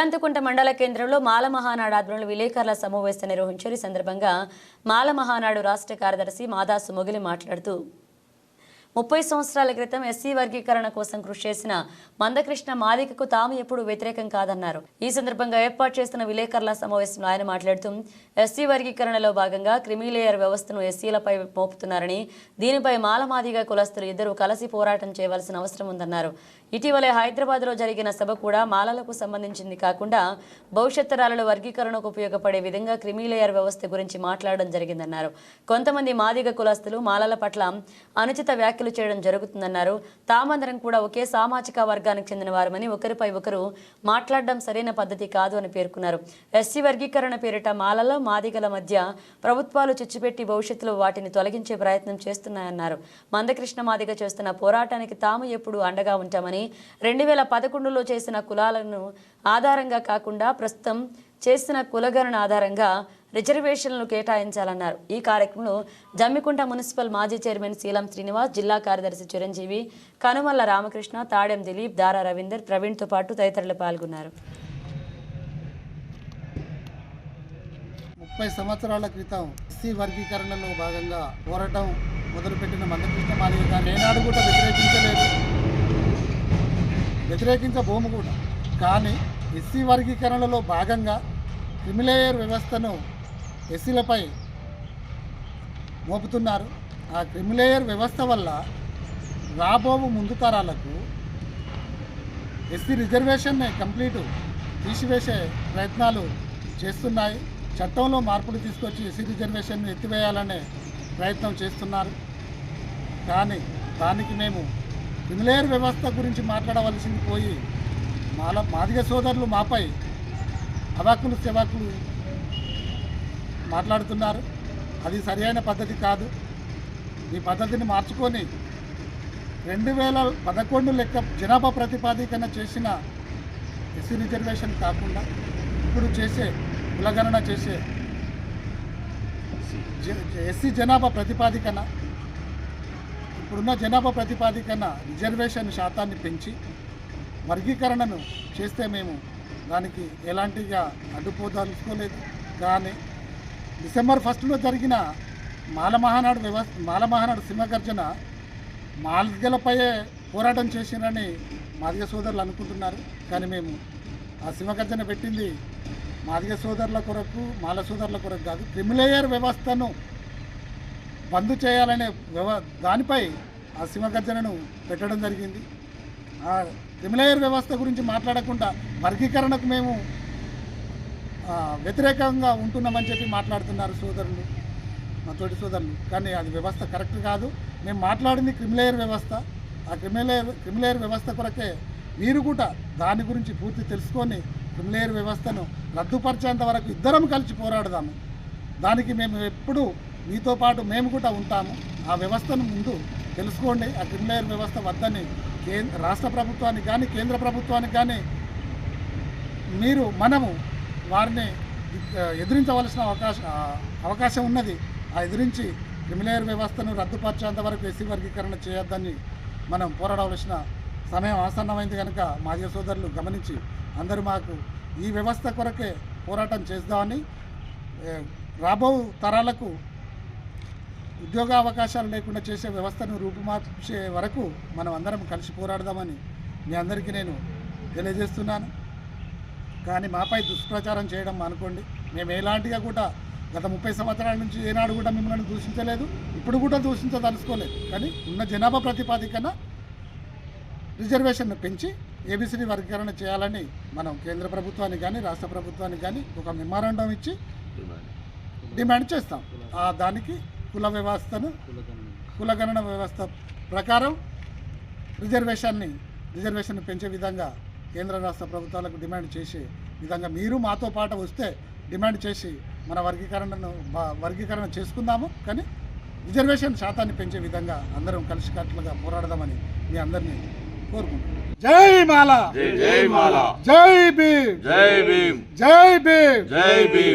ఇల్లంతకుంట మండల కేంద్రంలో మాల మహానాడు ఆధ్వర్యంలో విలేకరుల సమావేశం నిర్వహించారు. ఈ సందర్భంగా మాల మహానాడు రాష్ట్ర కార్యదర్శి మాదాసు మొగిలి మాట్లాడుతూ ముప్పై సంవత్సరాల క్రితం ఎస్సీ వర్గీకరణ కోసం కృషి చేసిన మందకృష్ణ మాదికకు తాము ఎప్పుడు వ్యతిరేకం కాదన్నారు. ఈ సందర్భంగా ఏర్పాటు చేస్తున్న విలేకరుల సమావేశంలో ఆయన మాట్లాడుతూ ఎస్సీ వర్గీకరణలో భాగంగా క్రిమిలేయర్ వ్యవస్థను ఎస్సీలపై మోపుతున్నారని దీనిపై మాలమాదిగ కులస్తులు ఇద్దరు కలిసి పోరాటం చేయవలసిన అవసరం ఉందన్నారు. ఇటీవలే హైదరాబాద్లో జరిగిన సభ కూడా మాలలకు సంబంధించింది కాకుండా భవిష్యత్ తరాలలో వర్గీకరణకు ఉపయోగపడే విధంగా క్రిమిలేయర్ వ్యవస్థ గురించి మాట్లాడడం జరిగిందన్నారు. కొంతమంది మాదిగ కులస్తులు మాలల పట్ల అనుచిత వ్యాఖ్య వ్యాఖ్యలు చేయడం జరుగుతుందన్నారు. తామందరం కూడా ఒకే సామాజిక వర్గానికి చెందిన వారమని ఒకరిపై ఒకరు మాట్లాడడం సరైన పద్ధతి కాదు అని పేర్కొన్నారు. ఎస్సీ వర్గీకరణ పేరిట మాలల మాదిగల మధ్య ప్రభుత్వాలు చిచ్చుపెట్టి భవిష్యత్తులో వాటిని తొలగించే ప్రయత్నం చేస్తున్నాయన్నారు. మందకృష్ణ మాదిగ చేస్తున్న పోరాటానికి తాము ఎప్పుడు అండగా ఉంటామని రెండు వేల పదకొండులో చేసిన కులాలను ఆధారంగా కాకుండా ప్రస్తుతం చేసిన కులగణన ఆధారంగా రిజర్వేషన్లు కేటాయించాలన్నారు. ఈ కార్యక్రమంలో జమ్మికుంట మున్సిపల్ మాజీ చైర్మన్ శీలం శ్రీనివాస్ జిల్లా కార్యదర్శి చిరంజీవి కనుమల్ల రామకృష్ణ తాడెం దిలీప్ దారా రవీందర్ ప్రవీణ్తో పాటు తదితరులు పాల్గొన్నారు. ముప్పై సంవత్సరాల క్రితం ఎస్సీ వర్గీకరణలో భాగంగా పోరాటం మొదలుపెట్టిన మందకృష్ణ మాదిగ నేనాడు ఏనాడు కూడా వ్యతిరేకించలేదు. వ్యతిరేకించబోము కూడా. కానీ ఎస్సీ వర్గీకరణలో భాగంగా క్రిమిలేయర్ వ్యవస్థను ఎస్సీలపై మోపుతున్నారు. ఆ క్రిమిలేయర్ వ్యవస్థ వల్ల రాబోవు ముందు తరాలకు ఎస్సీ రిజర్వేషన్ని కంప్లీట్ తీసివేసే ప్రయత్నాలు చేస్తున్నాయి. చట్టంలో మార్పులు తీసుకొచ్చి ఎస్సీ రిజర్వేషన్ని ఎత్తివేయాలనే ప్రయత్నం చేస్తున్నారు. కానీ దానికి మేము క్రిమిలేయర్ వ్యవస్థ గురించి మాట్లాడవలసింది పోయి మాల మాదిగ సోదరులు మాపై అవాకులు సెవాకులు మాట్లాడుతున్నారు. అది సరియైన పద్ధతి కాదు. ఈ పద్ధతిని మార్చుకొని రెండు వేల పదకొండు లెక్క జనాభా ప్రతిపాదికన చేసిన ఎస్సీ రిజర్వేషన్ కాకుండా ఇప్పుడు చేసే కులగణన చేసే ఎస్సీ జనాభా ప్రతిపాదికన ఇప్పుడున్న జనాభా ప్రతిపాదికన రిజర్వేషన్ శాతాన్ని పెంచి వర్గీకరణను చేస్తే మేము దానికి ఎలాంటిగా అడ్డుపోదలుచుకోలేదు. కానీ డిసెంబర్ ఫస్ట్లో జరిగిన మాలమహానాడు వ్యవ వ్యవస్థ సింహగర్జన మాదిగలపైయే పోరాటం చేసిరని మాదిగ సోదరులు అనుకుంటున్నారు. కానీ మేము ఆ సింహగర్జన పెట్టింది మాదిగ సోదరుల కొరకు మాల సోదరుల కొరకు కాదు క్రిమిలేయర్ వ్యవస్థను బంద్ చేయాలనే వ్యవ దానిపై ఆ సింహగర్జనను పెట్టడం జరిగింది. ఆ క్రిమిలేయర్ వ్యవస్థ గురించి మాట్లాడకుండా వర్గీకరణకు మేము వ్యతిరేకంగా ఉంటున్నామని చెప్పి మాట్లాడుతున్నారు సోదరులు మా తోటి సోదరులు. కానీ అది వ్యవస్థ కరెక్ట్ కాదు. మేము మాట్లాడింది క్రిమిలేయర్ వ్యవస్థ. ఆ క్రిమిలేయర్ క్రిమిలేయర్ వ్యవస్థ కొరకే మీరు కూడా దాని గురించి పూర్తి తెలుసుకొని క్రిమిలేయర్ వ్యవస్థను రద్దుపరిచేంత వరకు ఇద్దరం కలిసి పోరాడదాము. దానికి మేము ఎప్పుడూ మీతో పాటు మేము కూడా ఉంటాము. ఆ వ్యవస్థను ముందు తెలుసుకోండి. ఆ క్రిమిలేయర్ వ్యవస్థ వద్దని కేంద్ర రాష్ట్ర ప్రభుత్వానికి కానీ కేంద్ర ప్రభుత్వానికి కానీ మీరు మనము వారిని ఎదిరించవలసిన అవకాశం అవకాశం ఉన్నది. ఆ ఎదిరించి క్రిమిలేయర్ వ్యవస్థను రద్దుపరిచేంత వరకు ఎస్సీ వర్గీకరణ చేయొద్దని మనం పోరాడవలసిన సమయం ఆసన్నమైంది కనుక మాజీ సోదరులు గమనించి అందరూ మాకు ఈ వ్యవస్థ కొరకే పోరాటం చేద్దామని రాబో తరాలకు ఉద్యోగ అవకాశాలు లేకుండా చేసే వ్యవస్థను రూపుమార్చే వరకు మనం అందరం కలిసి పోరాడదామని మీ అందరికీ నేను తెలియజేస్తున్నాను. కానీ మాపై దుష్ప్రచారం చేయడం అనుకోండి మేము ఎలాంటిగా కూడా గత ముప్పై సంవత్సరాల నుంచి ఏనాడు కూడా మిమ్మల్ని దూషించలేదు. ఇప్పుడు కూడా దూషించదలుచుకోలేదు. కానీ ఉన్న జనాభా ప్రతిపాదికన రిజర్వేషన్ను పెంచి ఏబిసిడి వర్గీకరణ చేయాలని మనం కేంద్ర ప్రభుత్వానికి కానీ రాష్ట్ర ప్రభుత్వానికి కానీ ఒక మెమారాండం ఇచ్చి డిమాండ్ చేస్తాం. ఆ దానికి కుల వ్యవస్థను కులగణన వ్యవస్థ ప్రకారం రిజర్వేషన్ని రిజర్వేషన్ పెంచే విధంగా కేంద్ర రాష్ట్ర ప్రభుత్వాలకు డిమాండ్ చేసే విధంగా మీరు మాతో పాటు వస్తే డిమాండ్ చేసి మన వర్గీకరణను వర్గీకరణ చేసుకుందాము. కానీ రిజర్వేషన్ శాతాన్ని పెంచే విధంగా అందరం కలిసికట్టులుగా పోరాడదామని మీ అందరినీ కోరుకుంటున్నాను జై మాల! జై జై మాల! జై భీమ్! జై భీమ్! జై భీమ్! జై భీమ్!